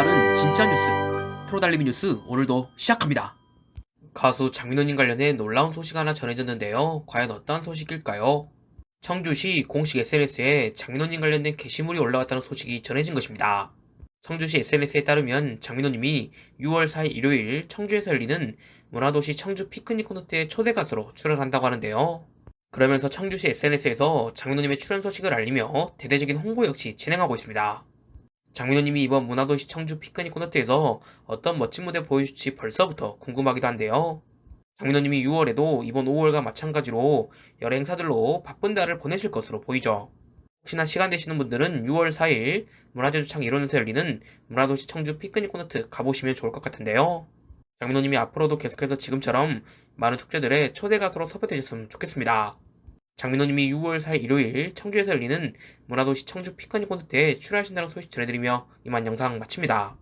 빠른 진짜 뉴스 프로달리비 뉴스 오늘도 시작합니다. 가수 장민호님 관련해 놀라운 소식 하나 전해졌는데요. 과연 어떤 소식일까요? 청주시 공식 SNS에 장민호님 관련된 게시물이 올라왔다는 소식이 전해진 것입니다. 청주시 SNS에 따르면 장민호님이 6월 4일 일요일 청주에서 열리는 문화도시 청주 피크닉 콘서트에 초대 가수로 출연한다고 하는데요. 그러면서 청주시 SNS에서 장민호님의 출연 소식을 알리며 대대적인 홍보 역시 진행하고 있습니다. 장민호님이 이번 문화도시 청주 피크닉 콘서트에서 어떤 멋진 무대 보여줄지 벌써부터 궁금하기도 한데요. 장민호님이 6월에도 이번 5월과 마찬가지로 여러 행사들로 바쁜 달을 보내실 것으로 보이죠. 혹시나 시간 되시는 분들은 6월 4일 문화제주창 일원에서 열리는 문화도시 청주 피크닉 콘서트 가보시면 좋을 것 같은데요. 장민호님이 앞으로도 계속해서 지금처럼 많은 축제들의 초대 가수로 섭외되셨으면 좋겠습니다. 장민호님이 6월 4일 일요일 청주에서 열리는 문화도시 청주 피크닉 콘서트에 출연하신다는 소식 전해드리며 이만 영상 마칩니다.